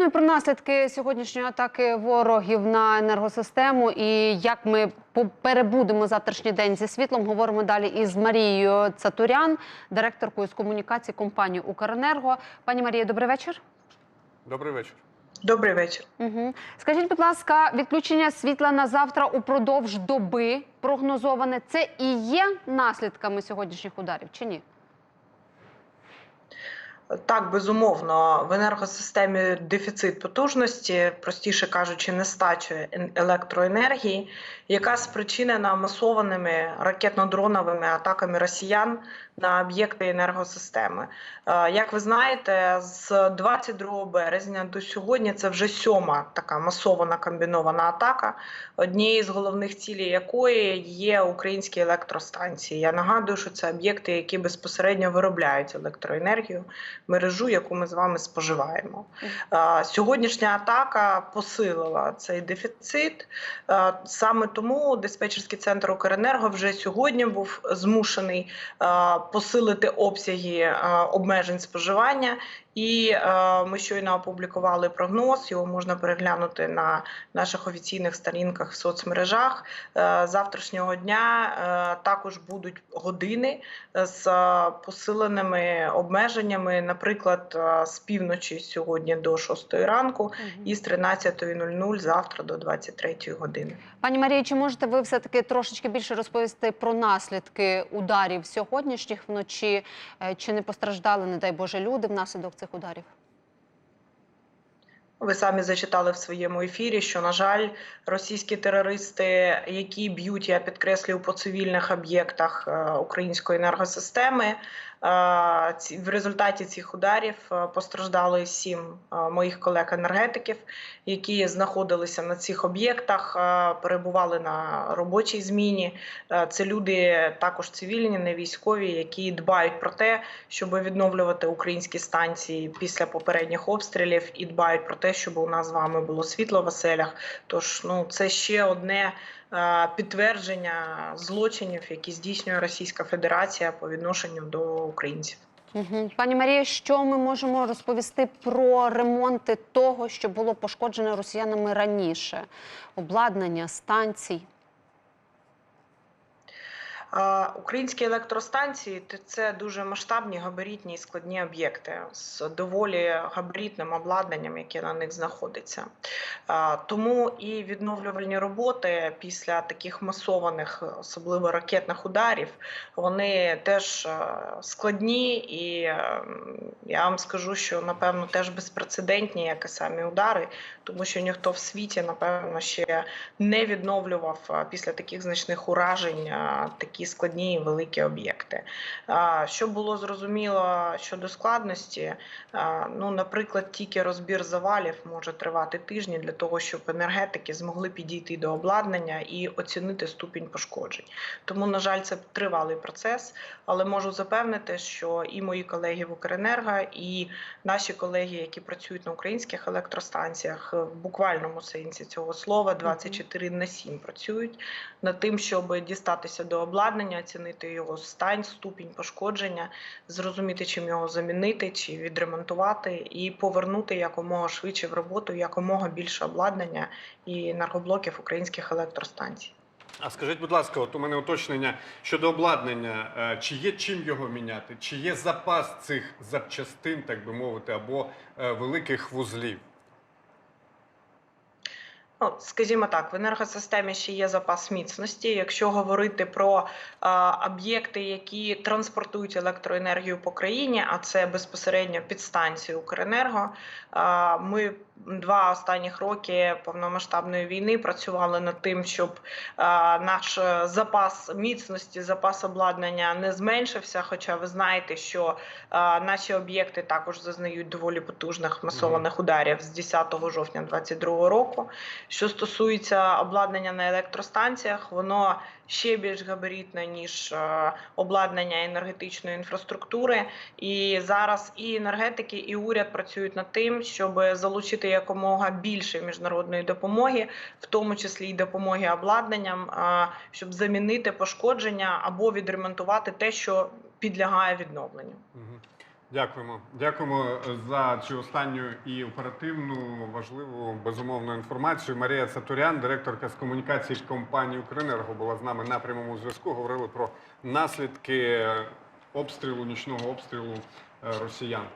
Ну і про наслідки сьогоднішньої атаки ворогів на енергосистему і як ми перебудемо завтрашній день зі світлом. Говоримо далі із Марією Цатурян, директоркою з комунікації компанії Укренерго. Пані Марія, добрий вечір. Добрий вечір. Добрий вечір. Угу. Скажіть, будь ласка, відключення світла на завтра упродовж доби прогнозоване. Це і є наслідками сьогоднішніх ударів чи ні? Так, безумовно, в енергосистемі дефіцит потужності, простіше кажучи, нестача ен- електроенергії, яка спричинена масованими ракетно-дроновими атаками росіян на об'єкти енергосистеми. Е, Як ви знаєте, з 22 березня до сьогодні це вже сьома така масована комбінована атака, однією з головних цілей якої є українські електростанції. Я нагадую, що це об'єкти, які безпосередньо виробляють електроенергію мережу, яку ми з вами споживаємо. Е, Сьогоднішня атака посилила цей дефіцит. Е, Саме тому диспетчерський центр Укренерго вже сьогодні був змушений посилити обсяги е, обмежень споживання. І е, ми щойно опублікували прогноз. Його можна переглянути на наших офіційних сторінках в соцмережах. Е, завтрашнього дня е, також будуть години з е, посиленими обмеженнями, наприклад, е, з півночі сьогодні до 6 ранку і з 13.00 завтра до 23 години. Пані Марія, чи можете ви все таки трошечки більше розповісти про наслідки ударів сьогоднішніх вночі? Е, Чи не постраждали, не дай Боже, люди внаслідок цих ударів? Ви самі зачитали в своєму ефірі, що на жаль, російські терористи, які б'ють, я підкреслюю, по цивільних об'єктах е, української енергосистеми, в результаті цих ударів е, постраждали сім е, моїх колег-енергетиків, які знаходилися на цих об'єктах, е, перебували на робочій зміні. Це люди також цивільні, не військові, які дбають про те, щоб відновлювати українські станції після попередніх обстрілів, і дбають про те, щоб у нас з вами було світло в оселях. Тож ну це ще одне підтвердження злочинів, які здійснює Російська Федерація по відношенню до українців. Пані Марія, що ми можемо розповісти про ремонти того, що було пошкоджене росіянами раніше? Обладнання, станцій? Українські електростанції це дуже масштабні, габаритні і складні об'єкти з доволі габаритним обладнанням, яке на них знаходиться. Тому і відновлювальні роботи після таких масованих, особливо ракетних ударів, вони теж складні і е, я вам скажу, що напевно теж безпрецедентні, як і самі удари, тому що ніхто в світі, напевно, ще не відновлював після таких значних уражень е, такі складні і великі об'єкти. Що було зрозуміло щодо складності, ну, наприклад, тільки розбір завалів може тривати тижні для того, щоб енергетики змогли підійти до обладнання і оцінити ступінь пошкоджень. Тому, на жаль, це тривалий процес, але можу запевнити, що і мої колеги в Укренерго, і наші колеги, які працюють на українських електростанціях, в буквальному сенсі цього слова 24 на 7 працюють над тим, щоб дістатися до обладнання, оцінити його стан, ступінь пошкодження, зрозуміти, чим його замінити чи відремонтувати, і повернути якомога швидше в роботу якомога більше обладнання і енергоблоків українських електростанцій. А скажіть, будь ласка, от у мене уточнення щодо обладнання. Е, Чи є чим його міняти? Чи є запас цих запчастин, так би мовити, або е, великих вузлів? Ну, скажімо так, в енергосистемі ще є запас міцності. Якщо говорити про е, об'єкти, які транспортують електроенергію по країні, а це безпосередньо підстанції Укренерго, е, ми два останніх роки повномасштабної війни працювали над тим, щоб е, наш е, запас міцності, запас обладнання не зменшився. Хоча ви знаєте, що е, наші об'єкти також зазнають доволі потужних масованих ударів з 10 жовтня 2022 року. Що стосується обладнання на електростанціях, воно ще більш габаритне, ніж обладнання енергетичної інфраструктури. І зараз і енергетики, і уряд працюють над тим, щоб залучити якомога більше міжнародної допомоги, в тому числі й допомоги обладнанням, е, щоб замінити пошкодження або відремонтувати те, що підлягає відновленню. Дякуємо. Дякуємо за цю останню і оперативну, важливу, безумовну інформацію. Марія Цатурян, директорка з комунікації компанії «Укренерго», була з нами на прямому зв'язку. Говорили про наслідки обстрілу, нічного обстрілу е, росіян.